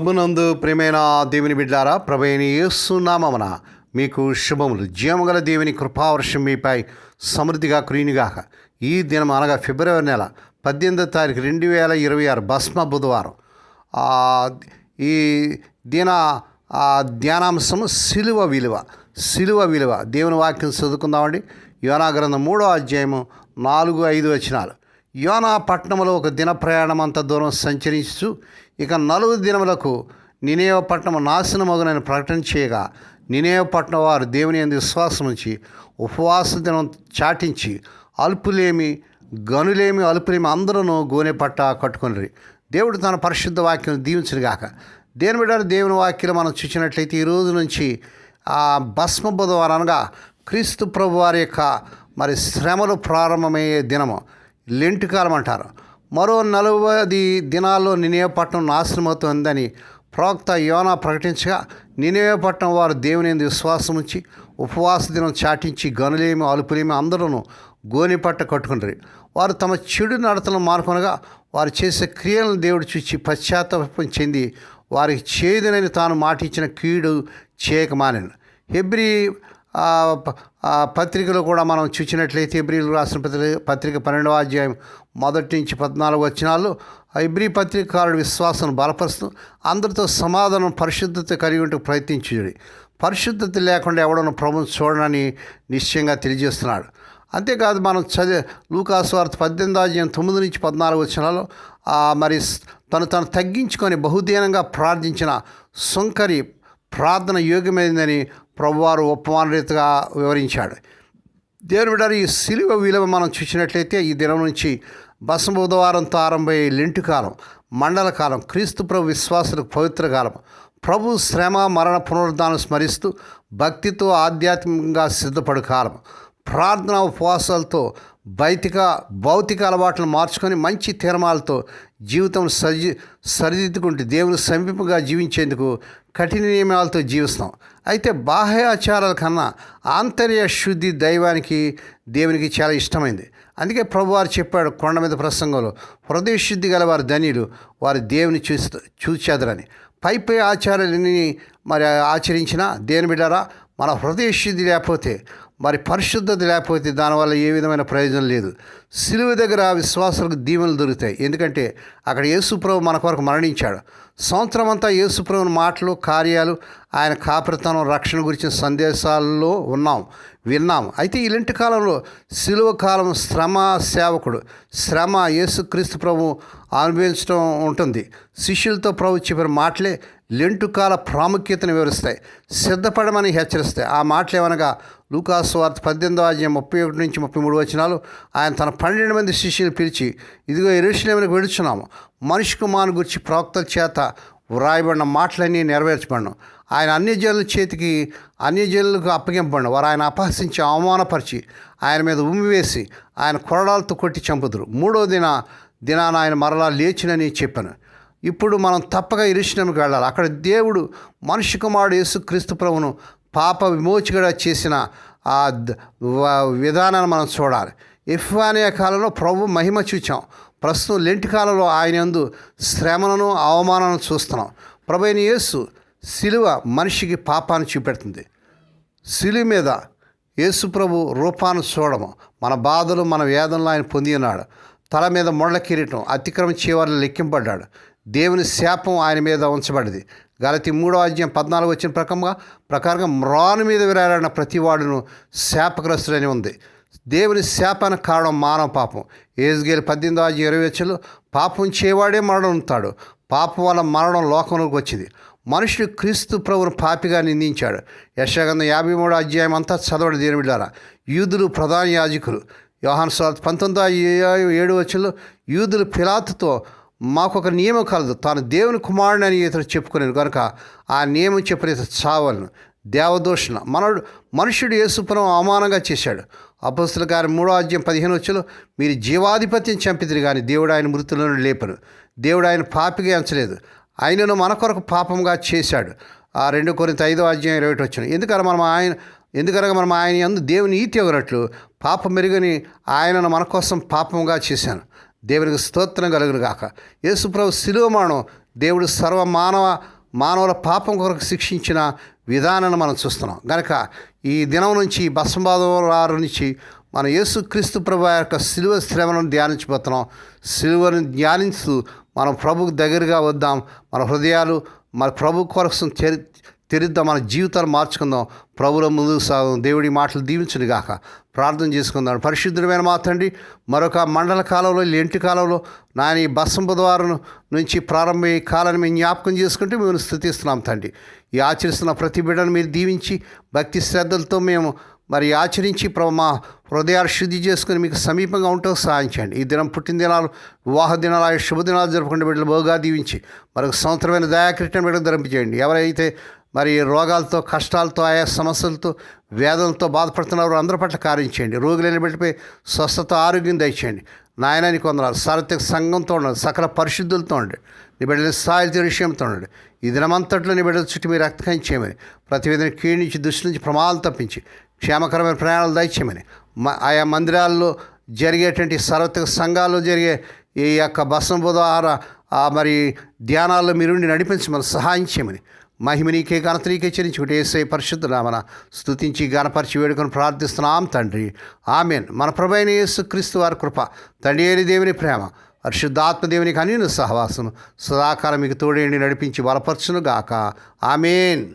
ప్రభునందు ప్రేమైన దేవుని బిడ్డారా ప్రభైన యేసునామమున మీకు శుభములు. జీవగల దేవుని కృపావర్షం మీపై సమృద్ధిగా కురినిగాక ఈ దినం అనగా ఫిబ్రవరి నెల పద్దెనిమిదో తారీఖు రెండు వేల ఇరవై ఆరు భస్మ బుధవారం. ఈ దిన ధ్యానాంశము సిలువ విలువ సిలువ విలువ. దేవుని వాక్యం చదువుకుందామండి. యోనా గ్రంథం మూడో అధ్యాయము నాలుగు ఐదు వచనాలు. యోనా పట్టణంలో ఒక దిన ప్రయాణం అంత దూరం సంచరించు ఇక నలుగు దినములకు నినేవ పట్టణం నాశనమగునని ప్రకటన చేయగా నినేవ పట్టణం వారు దేవుని యందు విశ్వాసం నుంచి ఉపవాస దినం చాటించి అల్పులేమి గనులేమి అల్పులేమి అందరూ గోనె పట్ట కట్టుకుని దేవుడు తన పరిశుద్ధ వాక్యం దీవించుగాక దేని బిడ్డ దేవుని వాక్యం మనం చూసినట్లయితే ఈ రోజు నుంచి ఆ భస్మ బుధవారం అనగా క్రీస్తు ప్రభు వారి యొక్క మరి శ్రమలు ప్రారంభమయ్యే దినము. లెంటి కాలం అంటారు. మరో నలభై దినాల్లో నినేపట్నం నాశనమవుతుందని ప్రవక్త యోనా ప్రకటించగా నినేపట్నం వారు దేవుని విశ్వాసం ఉంచి ఉపవాస దినం చాటించి గనులేమి అలుపులేమి అందరూ గోనిపట్ట కట్టుకుంటారు వారు తమ చెడు నడతలను మార్కొనగా వారు చేసే క్రియలను దేవుడు చూచి పశ్చాత్తాపం చెంది వారికి చేదునని తాను మాటిచ్చిన కీడు చేయకమానను హెబ్రి పత్రికలో కూడా మనం చూసినట్లయితే హెబ్రిలు రాసిన పత్రిక పత్రిక పన్నెండవ అధ్యాయం మొదటి నుంచి పద్నాలుగు వచ్చినాలు ఇబ్రి పత్రికారుడు విశ్వాసం బలపరుస్తూ అందరితో సమాధానం పరిశుద్ధత కలిగి ఉంటూ ప్రయత్నించుడి. పరిశుద్ధత లేకుండా ఎవడన్నా ప్రభు చూడనని నిశ్చయంగా తెలియజేస్తున్నాడు. అంతేకాదు మనం చదివే లూకాస్వార్త పద్దెనిమిది అధ్యాయం తొమ్మిది నుంచి పద్నాలుగు వచనాల్లో మరి తను తను తగ్గించుకొని బహుదీనంగా ప్రార్థించిన సుంకరి ప్రార్థన యోగ్యమైందని ప్రభువారు ఉపమానరీతిగా వివరించాడు. దేవుని బిడ్డారు ఈ సిలువ విలువ మనం చూసినట్లయితే ఈ దినం నుంచి బస బుధవారంతో ఆరంభమయ్యే లెంటు కాలం మండల కాలం క్రీస్తు ప్రభు విశ్వాసులకు పవిత్ర కాలం. ప్రభు శ్రమ మరణ పునరుద్ధానం స్మరిస్తూ భక్తితో ఆధ్యాత్మికంగా సిద్ధపడు కాలం. ప్రార్థన ఉపవాసాలతో భౌతిక భౌతిక అలవాట్లను మార్చుకొని మంచి తీర్మాలతో జీవితం సరి సరిదిద్దుకుంటూ దేవుని సమీపంగా జీవించేందుకు కఠిన నియమాలతో జీవిస్తాం అయితే బాహ్య ఆచారాల కన్నా ఆంతర్య శుద్ధి దైవానికి దేవునికి చాలా ఇష్టమైంది. అందుకే ప్రభువారు చెప్పాడు కొండ మీద ప్రసంగంలో హృదయ శుద్ధి గల వారి ధనియులు వారి దేవుని చూసి చూచేదరని. పైపై ఆచారాలన్నీ మరి ఆచరించినా దేని బిడ్డారా మన హృదయ శుద్ధి లేకపోతే మరి పరిశుద్ధత లేకపోతే దానివల్ల ఏ విధమైన ప్రయోజనం లేదు. సిలువ దగ్గర విశ్వాసాలకు దీవెనలు దొరుకుతాయి. ఎందుకంటే అక్కడ యేసుప్రభు మన కొరకు మరణించాడు. సంవత్సరం అంతా యేసుప్రభుని మాటలు కార్యాలు ఆయన కాపరితనం రక్షణ గురించిన సందేశాల్లో ఉన్నాం విన్నాం. అయితే ఇలాంటి కాలంలో సిలువ కాలం శ్రమ సేవకుడు శ్రమ యేసుక్రీస్తు ప్రభు అనుభవించడం ఉంటుంది. శిష్యులతో ప్రభు చెప్పిన మాటలే లెంటు కాల ప్రాముఖ్యతను వివరిస్తాయి. సిద్ధపడమని హెచ్చరిస్తాయి. ఆ మాటలు ఏమనగా లూకాసు వార్త పద్దెనిమిదో అధ్యాయం ముప్పై ఒకటి నుంచి ముప్పై మూడు వచ్చినాలు ఆయన తన పన్నెండు మంది శిష్యులు పిలిచి ఇదిగో ఎరుషులేమనికి వెడుచున్నాము. మనిషి కుమారుని గురించి ప్రవక్తల చేత వ్రాయబడిన మాటలన్నీ నెరవేర్చబడను. ఆయన అన్ని జనుల చేతికి అన్ని జనులకు అప్పగింపబడిన. వారు ఆయన అపహసించి అవమానపరిచి ఆయన మీద ఉమ్మివేసి ఆయన కొరడాలతో కొట్టి చంపుదురు. మూడో దిన దినాన ఆయన మరలా లేచినని చెప్పాను. ఇప్పుడు మనం తప్పక ఇరుషులంకి వెళ్ళాలి. అక్కడ దేవుడు మనిషి కుమారుడు యేసుక్రీస్తు ప్రభును పాప విమోచకుడా చేసిన ఆ విధానాన్ని మనం చూడాలి. ఇఫ్వానియా కాలంలో ప్రభు మహిమ చూచాం. ప్రస్తుతం లెంటి కాలంలో ఆయన ఎందు శ్రమలను అవమానాలను చూస్తున్నాం. ప్రభు అయిన యేసు సిలువ మనిషికి పాపాన్ని చూపెడుతుంది. శిలి మీద యేసు ప్రభు రూపాన్ని చూడము. మన బాధలు మన వేదనలు ఆయన పొంది ఉన్నాడు. తల మీద మొడల కిరీటం అతిక్రమ చేయవారిని లెక్కింపడ్డాడు దేవుని శాపం ఆయన మీద ఉంచబడింది. గలతి మూడో అధ్యాయం పద్నాలుగు వచ్చిన ప్రకంగా ప్రకారంగా మ్రాను మీద విరాడిన ప్రతివాడును శాపగ్రస్తుడని ఉంది. దేవుని శాపానికి కారణం మానవ పాపం. ఏజ్గేలు పద్దెనిమిదో అధ్యాయం ఇరవై వచ్చలు పాపం చేయవాడే మరణం ఉంటాడు. పాపం వల్ల మరణం లోకంలోకి వచ్చింది. మనుషుడు క్రీస్తు ప్రభును పాపిగా నిందించాడు. యశాగంధం యాభై మూడో అధ్యాయం అంతా చదవడు దేని బిడ్డారా. యూదులు ప్రధాన యాజకులు. యోహాన్ సార్ పంతొమ్మిదో ఏడు వచ్చలు యూదులు పిలాతుతో మాకు ఒక నియమం కలదు. తాను దేవుని కుమారుడు అని ఇతడు చెప్పుకునేది కనుక ఆ నియమం చెప్పిన ఇతడు చావలను. దేవదూషణ. మనడు మనుషుడు యేసుపురం అవమానంగా చేశాడు. అపస్తుల గారి మూడో అధ్యాయం పదిహేను వచ్చులో మీరు జీవాధిపత్యం చంపిదిరి కానీ దేవుడు ఆయన మృతులను లేపను. దేవుడు ఆయన పాపిగా ఎంచలేదు. ఆయనను మన కొరకు పాపంగా చేశాడు. ఆ రెండు కొరింత ఐదో అధ్యాయం ఇరవై ఒకటి వచ్చిన ఎందుకనగా మనం ఆయన ఎందుకనగా మనం ఆయన అందు దేవుని ఈతి ఒకనట్లు పాపం మెరుగని ఆయనను మన కోసం పాపంగా చేశాను. దేవునికి స్తోత్రం కలుగును గాక యేసుప్రభు శిలువమానం దేవుడు సర్వ మానవ మానవుల పాపం కొరకు శిక్షించిన విధానాన్ని మనం చూస్తున్నాం. కనుక ఈ దినం నుంచి బసంబాదవారు నుంచి మన యేసుక్రీస్తు ప్రభు యొక్క శిలువ శ్రమను ధ్యానించబోతున్నాం. శిలువను ధ్యానిస్తూ మనం ప్రభుకు దగ్గరగా వద్దాం. మన హృదయాలు మన ప్రభు కొరకు తెరిద్దాం మన జీవితాలు మార్చుకుందాం. ప్రభుల ముందుకు సాగుదాం. దేవుడి మాటలు దీవించును గాక ప్రార్థన చేసుకుందాం. పరిశుద్ధమైన మా మరొక మండల కాలంలో లెంటి కాలంలో నాని ఈ బస్సం బుధవారం నుంచి ప్రారంభమయ్యే కాలాన్ని మేము జ్ఞాపకం చేసుకుంటే మేము స్థుతిస్తున్నాం తండ్రి. ఈ ఆచరిస్తున్న ప్రతి బిడ్డను మీరు దీవించి భక్తి శ్రద్ధలతో మేము మరి ఆచరించి ప్రభు మా హృదయాలు శుద్ధి చేసుకుని మీకు సమీపంగా ఉంటూ సహాయం చేయండి. ఈ దినం పుట్టినదినాలు వివాహ దినాలు ఆ శుభదినాలు జరుపుకుంటే బిడ్డలు బహుగా దీవించి మరొక సంవత్సరమైన దయాకృష్ణ బిడ్డలు ధరింపజేయండి. ఎవరైతే మరి రోగాలతో కష్టాలతో ఆయా సమస్యలతో వేదనతో బాధపడుతున్నారు అందరి పట్ల కార్యం చేయండి. రోగులైన బిడ్డపై స్వస్థత ఆరోగ్యం దయచేయండి. నాయనాన్ని కొందరు సారథ్య సంఘంతో ఉండండి. సకల పరిశుద్ధులతో ఉండండి. నీ బిడ్డల స్థాయి విషయంతో ఉండండి. ఈ దినమంతట్లో నీ బిడ్డల చుట్టూ మీరు రక్తకం చేయమని ప్రతి క్షీణించి దృష్టి నుంచి ప్రమాదాలు తప్పించి క్షేమకరమైన ప్రయాణాలు దయచేయమని మ- ఆయా మందిరాల్లో జరిగేటువంటి సార్వత్రిక సంఘాల్లో జరిగే ఈ యొక్క బసం బుధవార ఆ మరి ధ్యానాల్లో మీరుండి నడిపించమని సహాయం చేయమని మహిమనీకే నీకే ఘనత చెల్లించుకుంటే ఏసై పరిశుద్ధ నామన స్థుతించి గణపరిచి వేడుకొని ప్రార్థిస్తున్నాం తండ్రి. ఆమెన్. మన ప్రభైన యేసు క్రీస్తు వారి కృప తండ్రి ఏరి దేవుని ప్రేమ పరిశుద్ధాత్మదేవునికి అన్ని సహవాసను సదాకాలం మీకు తోడేండి నడిపించి బలపరచును గాక ఆమెన్.